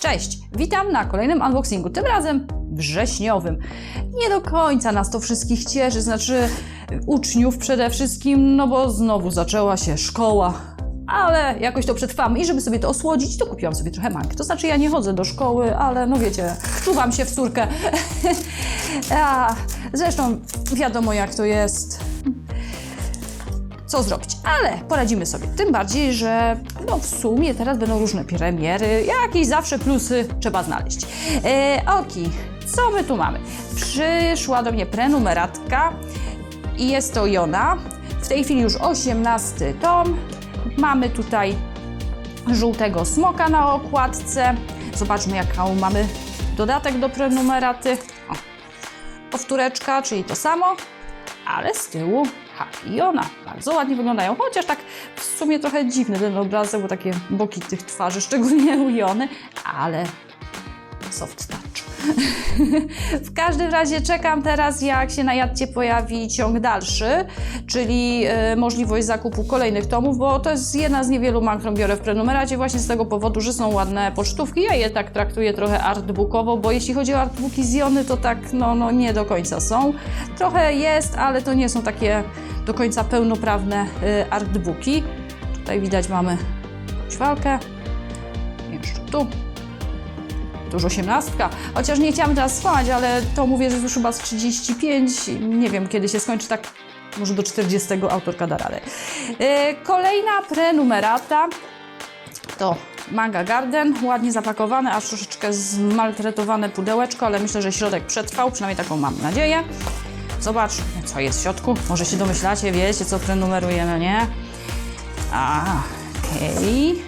Cześć, witam na kolejnym unboxingu, tym razem wrześniowym. Nie do końca nas to wszystkich cieszy, znaczy uczniów przede wszystkim, no bo znowu zaczęła się szkoła. Ale jakoś to przetrwamy i żeby sobie to osłodzić, to kupiłam sobie trochę mank. To znaczy ja nie chodzę do szkoły, ale no wiecie, czuwam się w córkę. A, zresztą wiadomo jak to jest co zrobić, ale poradzimy sobie. Tym bardziej, że no w sumie teraz będą różne premiery, jakieś zawsze plusy trzeba znaleźć. E, Oki, co my tu mamy? Przyszła do mnie prenumeratka i jest to Jona. W tej chwili już 18 tom. Mamy tutaj żółtego smoka na okładce. Zobaczmy, jaką mamy dodatek do prenumeraty. O, powtóreczka, czyli to samo, ale z tyłu Happy i ona. Bardzo ładnie wyglądają, chociaż tak w sumie trochę dziwny ten obrazek, bo takie boki tych twarzy, szczególnie u Jony, ale soft touch. w każdym razie czekam teraz, jak się na jadcie pojawi ciąg dalszy, czyli e, możliwość zakupu kolejnych tomów, bo to jest jedna z niewielu mang, którą biorę w prenumeracie właśnie z tego powodu, że są ładne pocztówki. Ja je tak traktuję trochę artbookowo, bo jeśli chodzi o artbooki z Jony, to tak no, no nie do końca są. Trochę jest, ale to nie są takie do końca pełnoprawne y, artbooki. Tutaj widać mamy ćwalkę. Jeszcze tu. Tu już osiemnastka. Chociaż nie chciałam teraz spać, ale to mówię, że już chyba z 35. Nie wiem, kiedy się skończy, tak może do 40 autorka da radę. Y, Kolejna prenumerata to Manga Garden, ładnie zapakowane, aż troszeczkę zmaltretowane pudełeczko, ale myślę, że środek przetrwał, przynajmniej taką mam nadzieję. Zobaczmy, co jest w środku. Może się domyślacie, wiecie, co prenumerujemy, nie? Okej.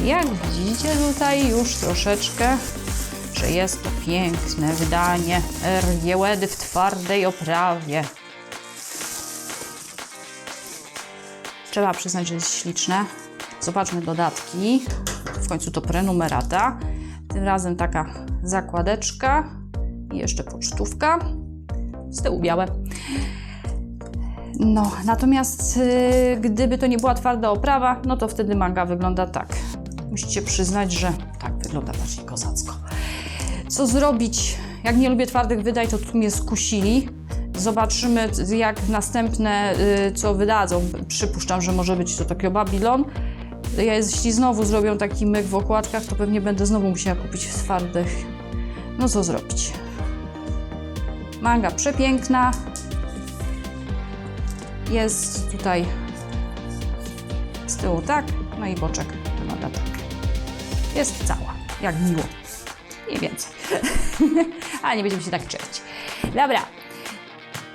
Jak widzicie tutaj już troszeczkę, że jest to piękne wydanie Rgiełedy w twardej oprawie. Trzeba przyznać, że jest śliczne. Zobaczmy dodatki. W końcu to prenumerata. Tym razem taka zakładeczka i jeszcze pocztówka. Z tyłu białe. No, natomiast y, gdyby to nie była twarda oprawa, no to wtedy manga wygląda tak. Musicie przyznać, że tak wygląda bardziej kozacko. Co zrobić? Jak nie lubię twardych wydań, to tu mnie skusili. Zobaczymy, jak następne, y, co wydadzą. Przypuszczam, że może być to Tokio Babylon. Ja, jeśli znowu zrobią taki myk w okładkach, to pewnie będę znowu musiała kupić twardych. No co zrobić? Manga przepiękna. Jest tutaj z tyłu tak, no i boczek. Jest cała, jak miło. Mniej więcej. Ale nie będziemy się tak czepić. Dobra.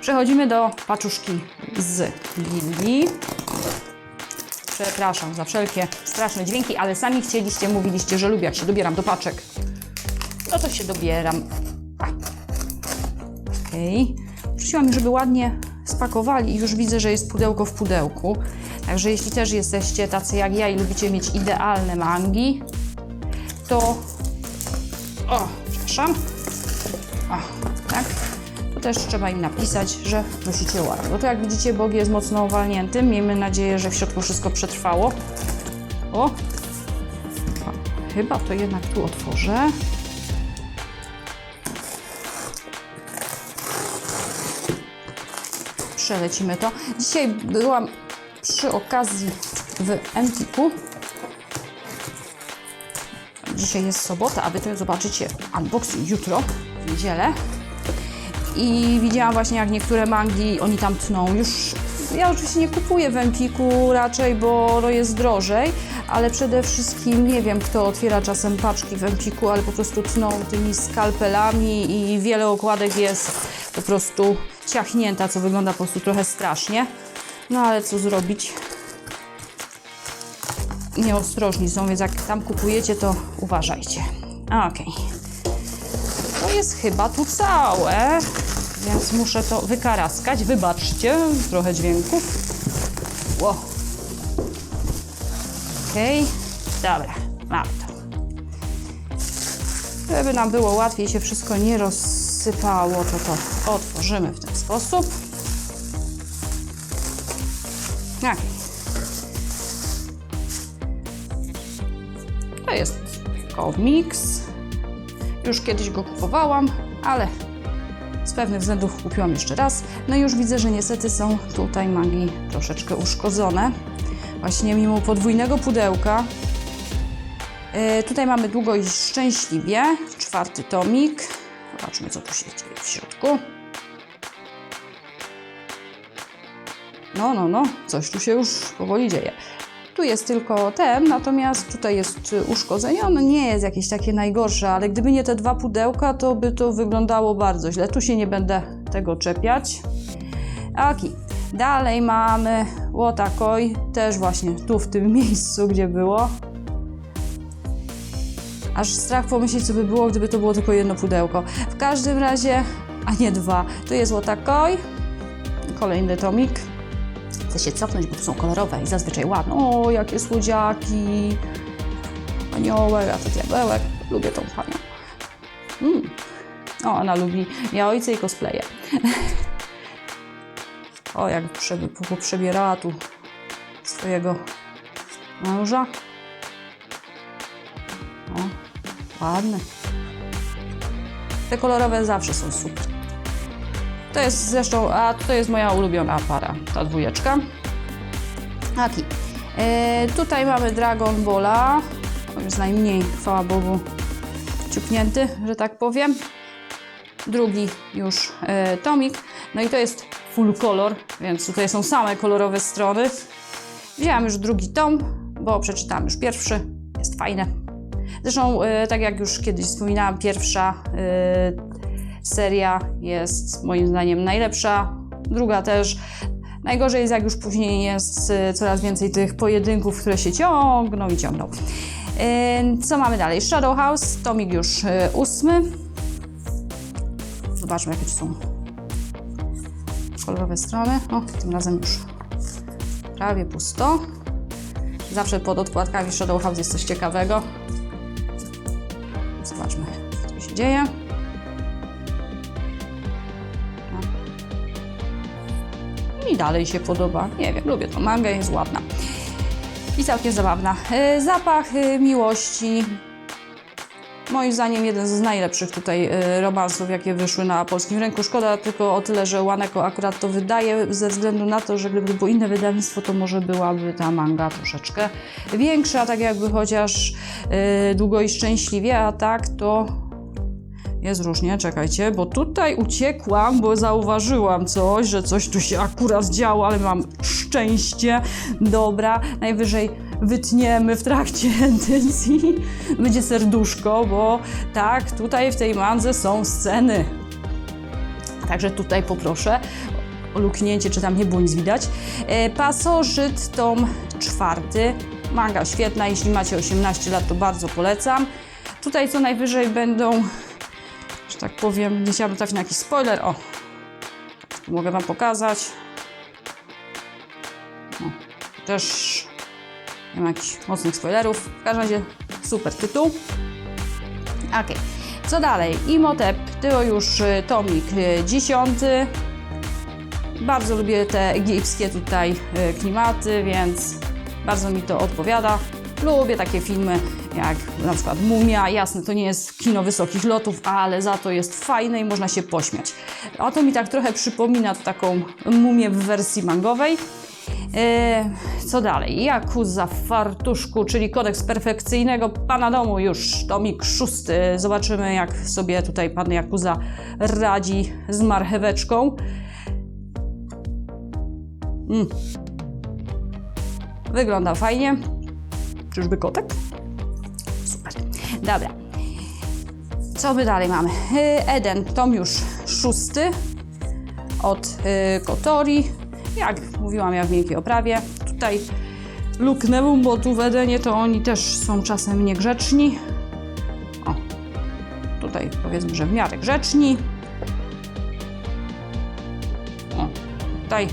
Przechodzimy do paczuszki z Lili. Przepraszam za wszelkie straszne dźwięki, ale sami chcieliście, mówiliście, że lubię, jak się dobieram do paczek. No to się dobieram. Okej. Prosiłam ich, żeby ładnie spakowali i już widzę, że jest pudełko w pudełku. Także jeśli też jesteście tacy jak ja i lubicie mieć idealne mangi, to... O, przepraszam. O, tak. To też trzeba im napisać, że nosicie ładnie. Bo to jak widzicie, bok jest mocno owalnięty. Miejmy nadzieję, że w środku wszystko przetrwało. O! o chyba to jednak tu otworzę. Przelecimy to. Dzisiaj byłam przy okazji w Empiku. Dzisiaj jest sobota, a Wy to zobaczycie unboxing jutro, w niedzielę. I widziałam właśnie, jak niektóre mangi, oni tam tną. Już ja oczywiście nie kupuję w Empiku raczej, bo jest drożej, ale przede wszystkim nie wiem, kto otwiera czasem paczki w Empiku, ale po prostu tną tymi skalpelami i wiele okładek jest po prostu ciachnięta, co wygląda po prostu trochę strasznie. No ale co zrobić? Nieostrożni są, więc jak tam kupujecie, to uważajcie. Okej. To jest chyba tu całe, więc muszę to wykaraskać. Wybaczcie, trochę dźwięków. Ło. Okej, dobra, mamy to. Żeby nam było łatwiej, się wszystko nie rozsypało, to to otworzymy w ten sposób. Okej. To jest komiks. Już kiedyś go kupowałam, ale z pewnych względów kupiłam jeszcze raz. No i już widzę, że niestety są tutaj mangi troszeczkę uszkodzone. Właśnie mimo podwójnego pudełka. E, tutaj mamy długo i szczęśliwie. Czwarty tomik. Zobaczmy, co tu się dzieje w środku. No, no, no, coś tu się już powoli dzieje. Tu jest tylko ten, natomiast tutaj jest uszkodzenie. Ono nie jest jakieś takie najgorsze, ale gdyby nie te dwa pudełka, to by to wyglądało bardzo źle. Tu się nie będę tego czepiać. Ok. Dalej mamy Łotakoj, też właśnie tu w tym miejscu, gdzie było. Aż strach pomyśleć, co by było, gdyby to było tylko jedno pudełko. W każdym razie, a nie dwa. Tu jest Łotakoj, kolejny tomik. Chcę się cofnąć, bo tu są kolorowe i zazwyczaj ładne. O, jakie słodziaki. Aniołek, a to diabełek. Lubię tą panią. Mm. O, ona lubi ja ojce i cosplaye. o, jak przebi- przebierała tu swojego męża. O, ładne. Te kolorowe zawsze są super. To jest zresztą, a to jest moja ulubiona para, ta dwójeczka. Aki. E, tutaj mamy Dragon Balla. Jest najmniej, chwała Bogu, ciupnięty, że tak powiem. Drugi już e, tomik. No i to jest full color, więc tutaj są same kolorowe strony. Wzięłam już drugi tom, bo przeczytałam już pierwszy. Jest fajne. Zresztą, e, tak jak już kiedyś wspominałam, pierwsza seria jest moim zdaniem najlepsza, druga też. Najgorzej jest, jak już później jest y, coraz więcej tych pojedynków, które się ciągną i ciągną. Y, Co mamy dalej? Shadow House, tomik już y, ósmy. Zobaczmy, jakie są kolorowe strony. O, tym razem już prawie pusto. Zawsze pod odkładkami Shadow House jest coś ciekawego. Zobaczmy, co się dzieje. Dalej się podoba. Nie wiem, lubię tą mangę, jest ładna. I całkiem zabawna. E, Zapach e, miłości. Moim zdaniem jeden z najlepszych tutaj e, romansów, jakie wyszły na polskim rynku. Szkoda tylko o tyle, że Łaneko akurat to wydaje, ze względu na to, że gdyby było inne wydawnictwo, to może byłaby ta manga troszeczkę większa, tak jakby chociaż długo i szczęśliwie, a tak to jest różnie, czekajcie, bo tutaj uciekłam, bo zauważyłam coś, że coś tu się akurat działo, ale mam szczęście. Dobra, najwyżej wytniemy w trakcie edycji. Będzie serduszko, bo tak, tutaj w tej mandze są sceny. Także tutaj poproszę o luknięcie, czy tam nie było nic widać. E, Pasożyt, tom czwarty. Manga świetna, jeśli macie 18 lat, to bardzo polecam. Tutaj co najwyżej będą tak powiem, nie chciałabym trafić na jakiś spoiler. O, mogę Wam pokazać. No, też nie ma jakichś mocnych spoilerów. W każdym razie super tytuł. Ok, co dalej? Imhotep, to już y, tomik y, dziesiąty. Bardzo lubię te egipskie tutaj y, klimaty, więc bardzo mi to odpowiada. Lubię takie filmy jak na przykład Mumia. Jasne, to nie jest kino wysokich lotów, ale za to jest fajne i można się pośmiać. A to mi tak trochę przypomina taką Mumię w wersji mangowej. E, co dalej? Jakuza w fartuszku, czyli kodeks perfekcyjnego pana domu już, tomik szósty. Zobaczymy, jak sobie tutaj pan Jakuza radzi z marcheweczką. Mm. Wygląda fajnie. Czyżby kotek? Dobra. Co my dalej mamy? Y, Eden, tom już szósty od y, Kotori. Jak mówiłam ja w miękkiej oprawie. Tutaj luknę, bo tu w Edenie to oni też są czasem niegrzeczni. O, tutaj powiedzmy, że w miarę grzeczni. O, tutaj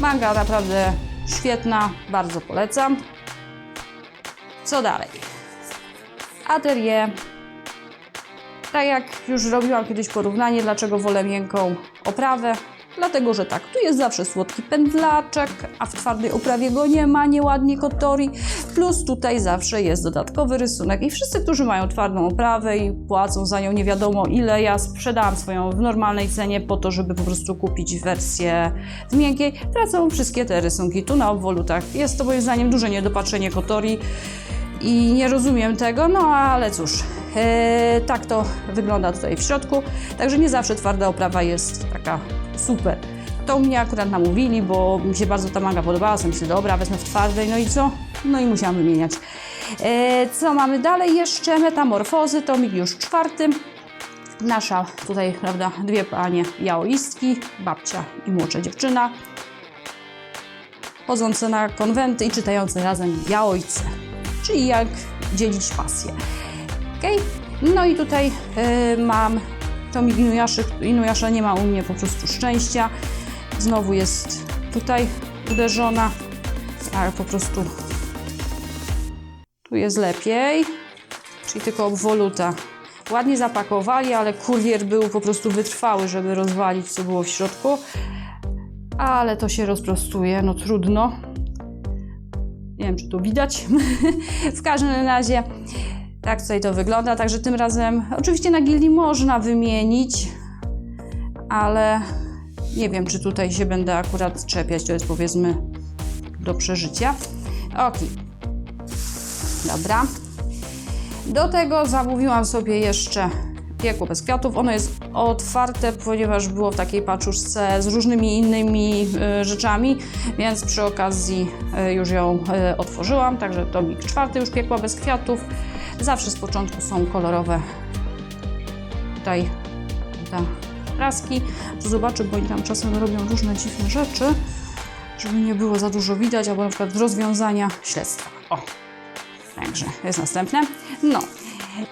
manga naprawdę świetna, bardzo polecam. Co dalej? Atelier. Tak jak już robiłam kiedyś porównanie, dlaczego wolę miękką oprawę. Dlatego, że tak, tu jest zawsze słodki pędlaczek, a w twardej oprawie go nie ma, nieładnie kotori. Plus tutaj zawsze jest dodatkowy rysunek. I wszyscy, którzy mają twardą oprawę i płacą za nią nie wiadomo ile, ja sprzedałam swoją w normalnej cenie po to, żeby po prostu kupić wersję w miękkiej, tracą wszystkie te rysunki tu na obwolutach. Jest to moim zdaniem duże niedopatrzenie kotori i nie rozumiem tego, no ale cóż, e, tak to wygląda tutaj w środku. Także nie zawsze twarda oprawa jest taka super. To mnie akurat namówili, bo mi się bardzo ta manga podobała, sobie myślę, dobra, wezmę w twardej, no i co? No i musiałam wymieniać. E, co mamy dalej jeszcze? Metamorfozy, tomik już czwarty. Nasza tutaj, prawda, dwie panie jaoistki, babcia i młodsza dziewczyna, chodzące na konwenty i czytające razem jaojce, czyli jak dzielić pasję. Okay? No i tutaj y, mam tomik Inuyaszy. Inuyasha nie ma u mnie po prostu szczęścia. Znowu jest tutaj uderzona, ale po prostu tu jest lepiej, czyli tylko obwoluta. Ładnie zapakowali, ale kurier był po prostu wytrwały, żeby rozwalić, co było w środku. Ale to się rozprostuje, no trudno. Nie wiem, czy to widać. w każdym razie tak tutaj to wygląda. Także tym razem, oczywiście na gildii można wymienić, ale nie wiem, czy tutaj się będę akurat czepiać. To jest powiedzmy do przeżycia. Ok. Dobra. Do tego zamówiłam sobie jeszcze piekło bez kwiatów. Ono jest otwarte, ponieważ było w takiej paczuszce z różnymi innymi y, rzeczami, więc przy okazji y, już ją y, otworzyłam. Także tomik czwarty już piekła bez kwiatów. Zawsze z początku są kolorowe tutaj te kraski. To zobaczę, bo oni tam czasem robią różne dziwne rzeczy, żeby nie było za dużo widać, albo na przykład rozwiązania śledztwa. O, Także jest następne. No.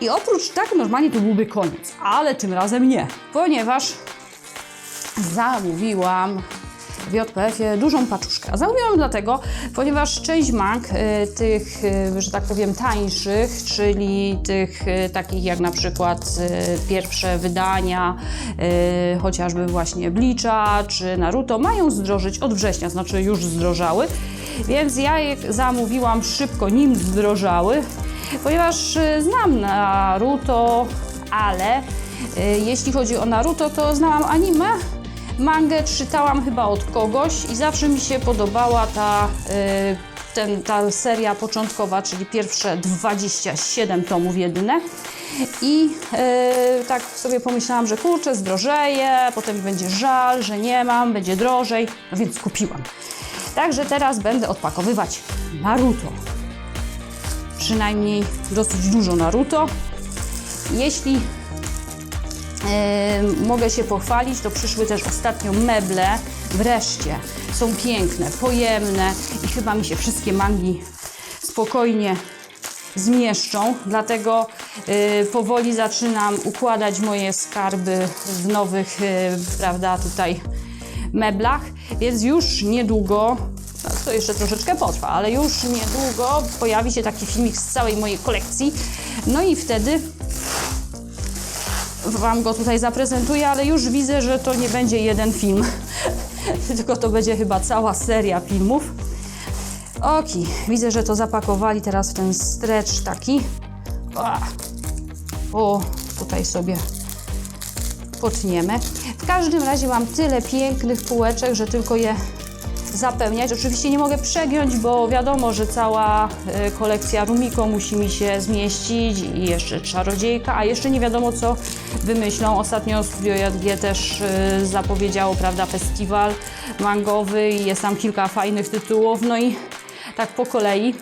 I oprócz tak normalnie to byłby koniec, ale tym razem nie, ponieważ zamówiłam w JPF-ie dużą paczuszkę. Zamówiłam dlatego, ponieważ część mang, y, tych, y, że tak powiem, tańszych, czyli tych y, takich jak na przykład pierwsze wydania, chociażby właśnie Bleacha czy Naruto, mają zdrożyć od września, znaczy już zdrożały. Więc ja je zamówiłam szybko, nim zdrożały, ponieważ y, znam Naruto, ale y, jeśli chodzi o Naruto, to znałam anime, mangę czytałam chyba od kogoś i zawsze mi się podobała ta, y, ten, ta seria początkowa, czyli pierwsze 27 tomów jedyne. I y, tak sobie pomyślałam, że kurczę, zdrożeję, potem będzie żal, że nie mam, będzie drożej, no więc kupiłam. Także teraz będę odpakowywać Naruto. Przynajmniej dosyć dużo Naruto. Jeśli e, mogę się pochwalić, to przyszły też ostatnio meble. Wreszcie są piękne, pojemne i chyba mi się wszystkie mangi spokojnie zmieszczą. Dlatego e, powoli zaczynam układać moje skarby w nowych, e, prawda, tutaj meblach, więc już niedługo, to jeszcze troszeczkę potrwa, ale już niedługo pojawi się taki filmik z całej mojej kolekcji. No i wtedy Wam go tutaj zaprezentuję, ale już widzę, że to nie będzie jeden film, tylko to będzie chyba cała seria filmów. Oki, widzę, że to zapakowali teraz w ten stretch taki. O, tutaj sobie potniemy. W każdym razie mam tyle pięknych półeczek, że tylko je zapełniać. Oczywiście nie mogę przegiąć, bo wiadomo, że cała y, kolekcja Rumiko musi mi się zmieścić i jeszcze Czarodziejka, a jeszcze nie wiadomo co wymyślą. Ostatnio Studio JG też y, zapowiedziało, prawda, festiwal mangowy i jest tam kilka fajnych tytułów, no i tak po kolei.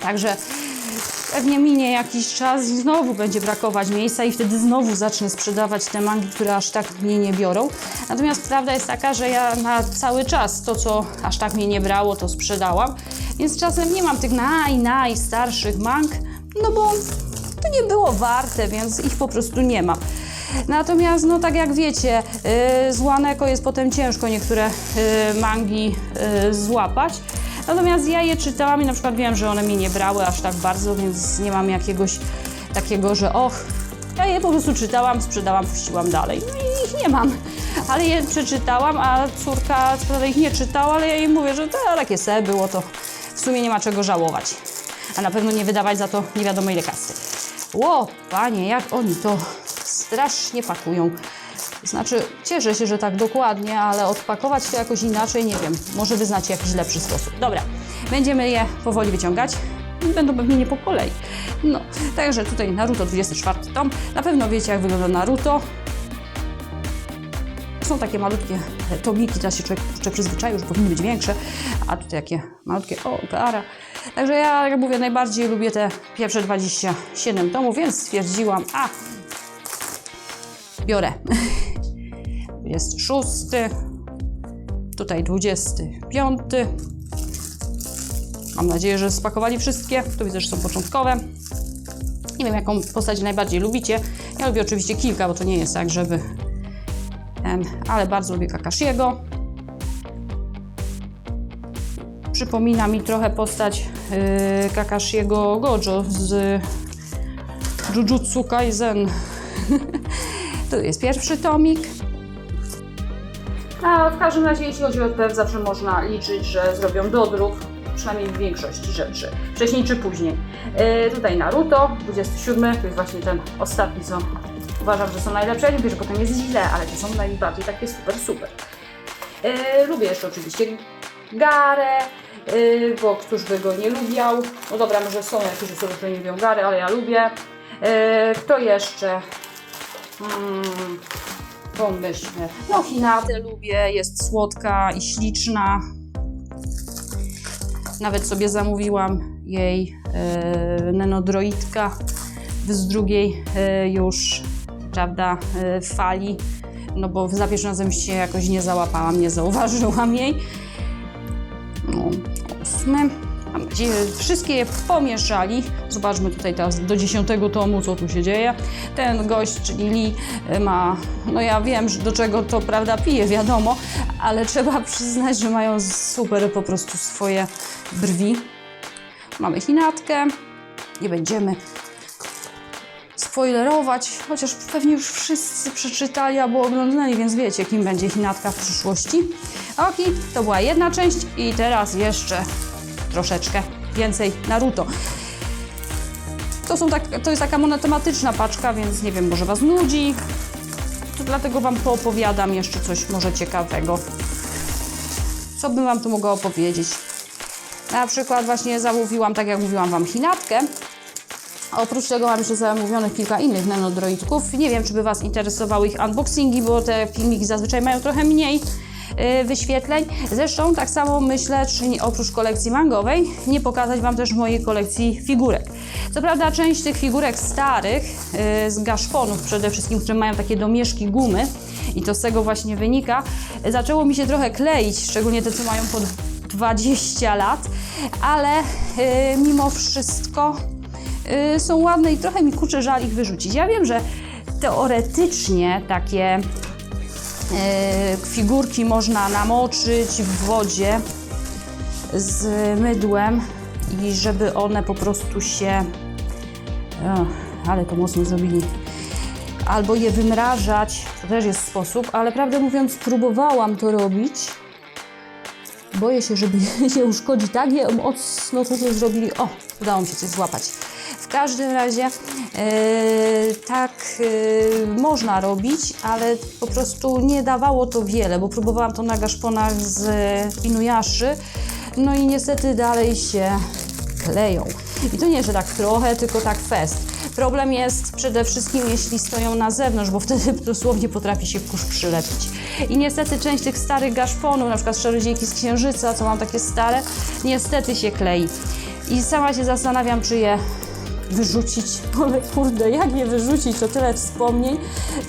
Także Pewnie minie jakiś czas i znowu będzie brakować miejsca i wtedy znowu zacznę sprzedawać te mangi, które aż tak mnie nie biorą. Natomiast prawda jest taka, że ja na cały czas to, co aż tak mnie nie brało, to sprzedałam. Więc czasem nie mam tych naj, mang, no bo to nie było warte, więc ich po prostu nie mam. Natomiast, no tak jak wiecie, yy, z Łaneko jest potem ciężko niektóre yy, mangi yy, złapać. Natomiast ja je czytałam i na przykład wiem, że one mnie nie brały aż tak bardzo, więc nie mam jakiegoś takiego, że och, ja je po prostu czytałam, sprzedałam, puściłam dalej. No i ich nie mam. ale je przeczytałam, a córka co ich nie czytała, ale ja jej mówię, że to takie se było, to w sumie nie ma czego żałować. A na pewno nie wydawać za to nie wiadomo ile kasy. Ło, panie, jak oni to strasznie pakują. Znaczy, cieszę się, że tak dokładnie, ale odpakować to jakoś inaczej, nie wiem. Może wy znacie jakiś lepszy sposób. Dobra, będziemy je powoli wyciągać. Będą pewnie nie po kolei. No, także tutaj Naruto 24 tom. Na pewno wiecie, jak wygląda Naruto. Są takie malutkie tomiki, teraz się człowiek kurczę przyzwyczaił, że powinny być większe, a tutaj takie malutkie, o, gara. Także ja, jak mówię, najbardziej lubię te pierwsze 27 tomów, więc stwierdziłam, a, biorę. 26, tutaj 25. Mam nadzieję, że spakowali wszystkie. Tu widzę, że są początkowe. Nie wiem, jaką postać najbardziej lubicie. Ja lubię oczywiście kilka, bo to nie jest tak, żeby... Ale bardzo lubię Kakashiego. Przypomina mi trochę postać yy, Kakashiego Gojo z Jujutsu Kaisen. to jest pierwszy tomik. A w każdym razie, jeśli chodzi o JPF, zawsze można liczyć, że zrobią dodruk, przynajmniej w większości rzeczy, wcześniej czy później. Yy, tutaj Naruto, 27, to jest właśnie ten ostatni, co uważam, że są najlepsze. Ja nie że potem jest źle, ale to są najbardziej takie super, super. Yy, lubię jeszcze oczywiście Garę, yy, bo któż by go nie lubiał. No dobra, może są jakieś osoby, które nie lubią Gary, ale ja lubię. Yy, kto jeszcze? Hmm, pomyślmy. No Hinatę lubię, jest słodka i śliczna. Nawet sobie zamówiłam jej yy, nenodroidka z drugiej yy, już, prawda, yy, fali. No bo za pierwszym razem się jakoś nie załapałam, nie zauważyłam jej. No, ósmy. Wszystkie je pomieszali. Zobaczmy tutaj teraz do dziesiątego tomu, co tu się dzieje. Ten gość, czyli Lee, ma, no ja wiem, do czego to prawda pije, wiadomo, ale trzeba przyznać, że mają super po prostu swoje brwi. Mamy Hinatkę. Nie będziemy spoilerować, chociaż pewnie już wszyscy przeczytali albo oglądali, więc wiecie, kim będzie Hinatka w przyszłości. Ok, to była jedna część i teraz jeszcze troszeczkę więcej Naruto. To, są tak, to jest taka monotematyczna paczka, więc nie wiem, może Was nudzi. To dlatego Wam poopowiadam jeszcze coś może ciekawego. Co bym Wam tu mogła opowiedzieć? Na przykład właśnie zamówiłam, tak jak mówiłam Wam, Hinatkę. A Oprócz tego mam jeszcze zamówionych kilka innych nanodroidków. Nie wiem, czy by Was interesowały ich unboxingi, bo te filmiki zazwyczaj mają trochę mniej wyświetleń. Zresztą tak samo myślę, czy oprócz kolekcji mangowej, nie pokazać Wam też mojej kolekcji figurek. Co prawda część tych figurek starych, yy, z gaszponów przede wszystkim, które mają takie domieszki gumy i to z tego właśnie wynika, zaczęło mi się trochę kleić, szczególnie te, co mają po 20 lat, ale yy, mimo wszystko są ładne i trochę mi kurczę żal ich wyrzucić. Ja wiem, że teoretycznie takie figurki można namoczyć w wodzie z mydłem i żeby one po prostu się... Ale to mocno zrobili. Albo je wymrażać, to też jest sposób, ale prawdę mówiąc próbowałam to robić. Boję się, żeby nie uszkodzić tak je mocno, to zrobili. O, udało mi się coś złapać. Każdym razie e, tak e, można robić, ale po prostu nie dawało to wiele, bo próbowałam to na gaszponach z Inuyaszy, no i niestety dalej się kleją. I to nie, że tak trochę, tylko tak fest. Problem jest przede wszystkim, jeśli stoją na zewnątrz, bo wtedy dosłownie potrafi się kurz przylepić. I niestety część tych starych gaszponów, na przykład Czarodziejki z Księżyca, co mam takie stare, niestety się klei. I sama się zastanawiam, czy je wyrzucić, ale kurde, jak je wyrzucić, to tyle wspomnień,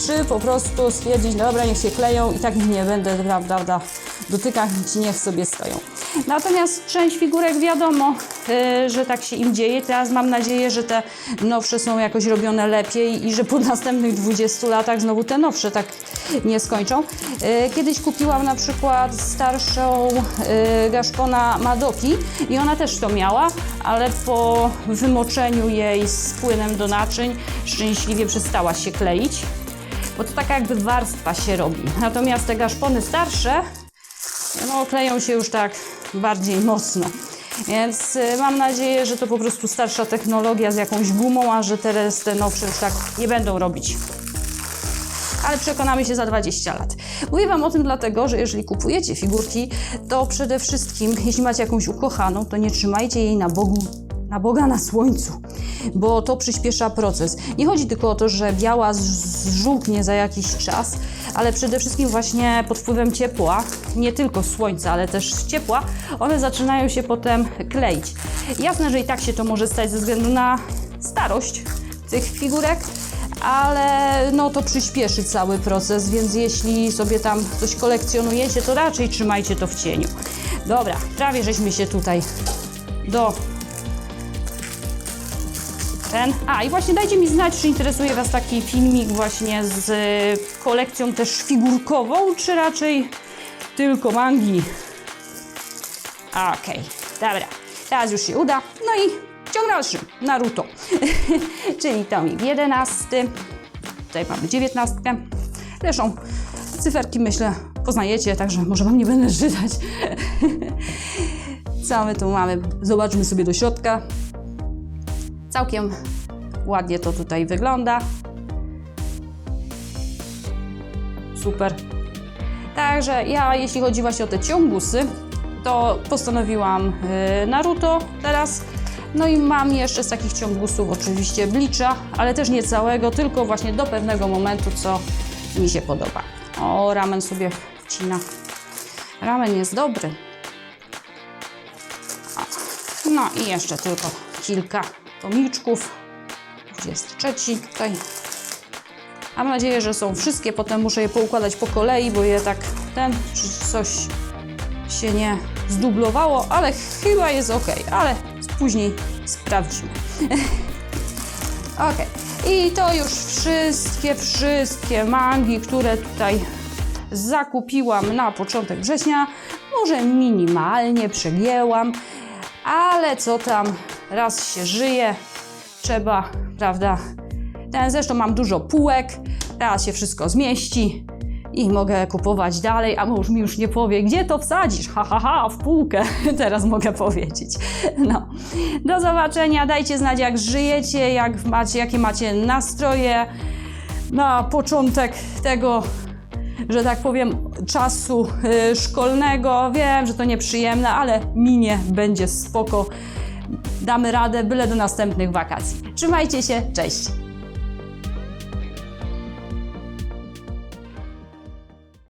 czy po prostu stwierdzić, no dobra, niech się kleją i tak ich nie będę, prawda, prawda, dotykać, niech sobie stoją. Natomiast część figurek wiadomo, yy, że tak się im dzieje. Teraz mam nadzieję, że te nowsze są jakoś robione lepiej i że po następnych 20 latach znowu te nowsze tak nie skończą. Yy, kiedyś kupiłam na przykład starszą yy, gaszpona Madoki i ona też to miała, ale po wymoczeniu jej z płynem do naczyń szczęśliwie przestała się kleić. bo to taka jakby warstwa się robi. Natomiast te gaszpony starsze, no kleją się już tak bardziej mocno. Więc y, mam nadzieję, że to po prostu starsza technologia z jakąś gumą, a że teraz te nowsze już tak nie będą robić ale przekonamy się za 20 lat. Mówię Wam o tym dlatego, że jeżeli kupujecie figurki, to przede wszystkim, jeśli macie jakąś ukochaną, to nie trzymajcie jej na Bogu, na Boga na słońcu, bo to przyspiesza proces. Nie chodzi tylko o to, że biała zżółknie za jakiś czas, ale przede wszystkim właśnie pod wpływem ciepła, nie tylko słońca, ale też ciepła, one zaczynają się potem kleić. Jasne, że i tak się to może stać ze względu na starość tych figurek, ale no to przyspieszy cały proces, więc jeśli sobie tam coś kolekcjonujecie, to raczej trzymajcie to w cieniu. Dobra, prawie żeśmy się tutaj do ten. A i właśnie dajcie mi znać, czy interesuje Was taki filmik właśnie z y, kolekcją też figurkową, czy raczej tylko mangi. Okej, dobra. Teraz już się uda. No i ciąg dalszy. Naruto. Czyli tomik 11. Tutaj mamy 19. Zresztą cyferki myślę poznajecie, także może Wam nie będę czytać. Co my tu mamy? Zobaczmy sobie do środka. Całkiem ładnie to tutaj wygląda. Super. Także ja, jeśli chodzi właśnie o te ciągusy, to postanowiłam y, Naruto teraz. No i mam jeszcze z takich ciągusów oczywiście Bleacha, ale też nie całego, tylko właśnie do pewnego momentu, co mi się podoba. O, ramen sobie wcina. Ramen jest dobry. No i jeszcze tylko kilka tomiczków. 23 tutaj. Mam nadzieję, że są wszystkie, potem muszę je poukładać po kolei, bo je tak ten, czy coś się nie zdublowało, ale chyba jest ok, ale później sprawdzimy. ok, i to już wszystkie, wszystkie mangi, które tutaj zakupiłam na początek września. Może minimalnie przegięłam, ale co tam, raz się żyje, trzeba, prawda? Ten, zresztą mam dużo półek, teraz się wszystko zmieści i mogę kupować dalej, a mąż mi już nie powie, gdzie to wsadzisz, ha, ha, ha, w półkę, teraz mogę powiedzieć. No, do zobaczenia, dajcie znać jak żyjecie, jak macie, jakie macie nastroje na początek tego, że tak powiem, czasu y, szkolnego. Wiem, że to nieprzyjemne, ale minie, będzie spoko. Damy radę, byle do następnych wakacji. Trzymajcie się, cześć!